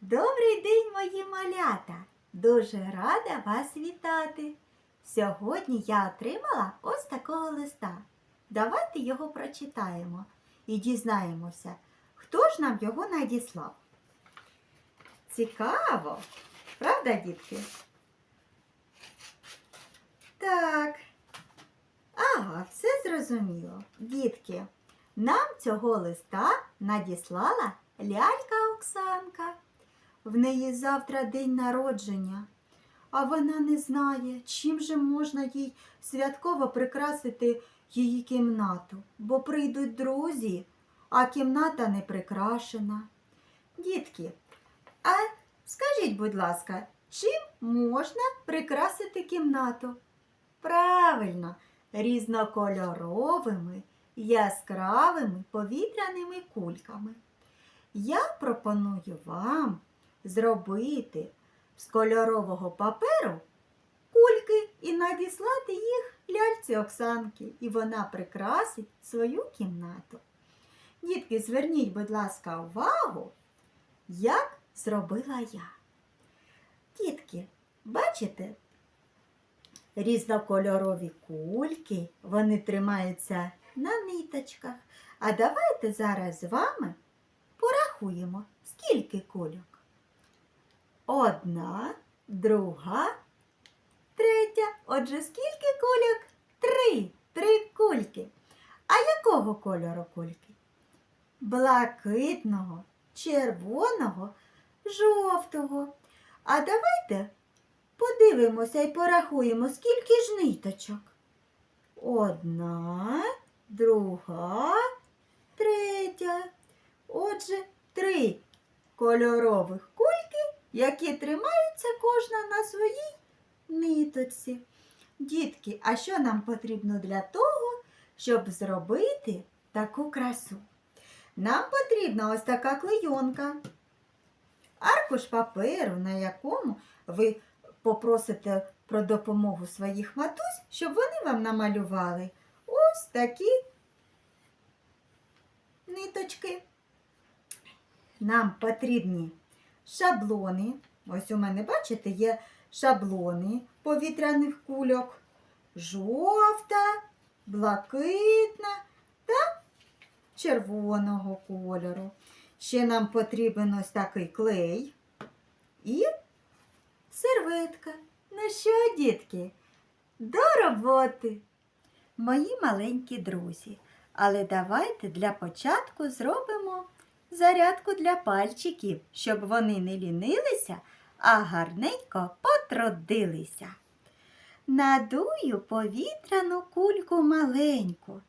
Добрий день, мої малята! Дуже рада вас вітати. Сьогодні я отримала ось такого листа. Давайте його прочитаємо і дізнаємося, хто ж нам його надіслав. Цікаво, правда, дітки? Так. Ага, все зрозуміло. Дітки, нам цього листа надіслала лялька Оксанка. В неї завтра день народження, а вона не знає, чим же можна їй святково прикрасити її кімнату, бо прийдуть друзі, а кімната не прикрашена. Дітки, а скажіть, будь ласка, чим можна прикрасити кімнату? Правильно, різнокольоровими, яскравими повітряними кульками. Я пропоную вам зробити з кольорового паперу кульки і надіслати їх ляльці Оксанки, і вона прикрасить свою кімнату. Дітки, зверніть, будь ласка, увагу, як зробила я. Дітки, бачите, різнокольорові кульки, вони тримаються на ниточках. А давайте зараз з вами порахуємо, скільки кульок. Одна, друга, третя. Отже, скільки кульок? Три. Три кульки. А якого кольору кульки? Блакитного, червоного, жовтого. А давайте подивимося і порахуємо, скільки ж ниточок. Одна, друга, третя. Отже, три кольорових кульки, які тримаються кожна на своїй ниточці. Дітки, а що нам потрібно для того, щоб зробити таку красу? Нам потрібна ось така клейонка, аркуш паперу, на якому ви попросите про допомогу своїх матусь, щоб вони вам намалювали ось такі ниточки. Нам потрібні шаблони. Ось у мене, бачите, є шаблони повітряних кульок. Жовта, блакитна та червоного кольору. Ще нам потрібен ось такий клей і серветка. Ну що, дітки, до роботи! Мої маленькі друзі. Але давайте для початку зробимо зарядку для пальчиків, щоб вони не лінилися, а гарненько потрудилися. Надую повітряну кульку маленьку.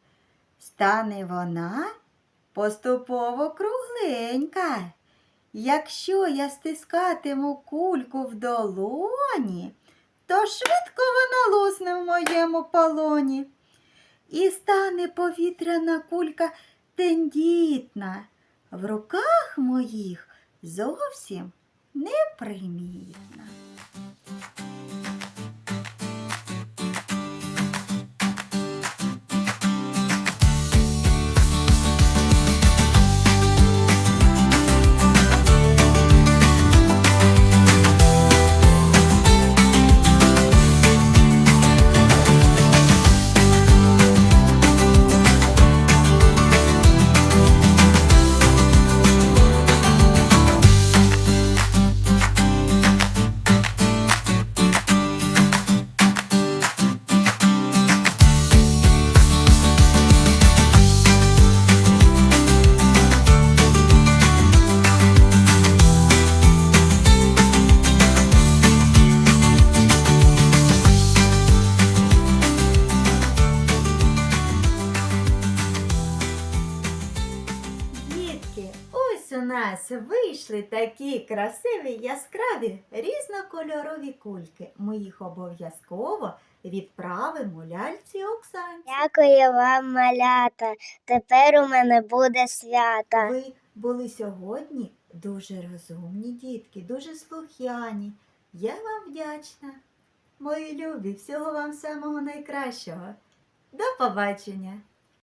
Стане вона поступово кругленька. Якщо я стискатиму кульку в долоні, то швидко вона лусне в моєму полоні. І стане повітряна кулька тендітна, в руках моїх зовсім непримітна. Дітки, ось у нас вийшли такі красиві, яскраві, різнокольорові кульки. Ми їх обов'язково відправимо ляльці Оксані. Дякую вам, малята. Тепер у мене буде свято. Ви були сьогодні дуже розумні дітки, дуже слух'яні. Я вам вдячна. Мої любі, всього вам самого найкращого. До побачення!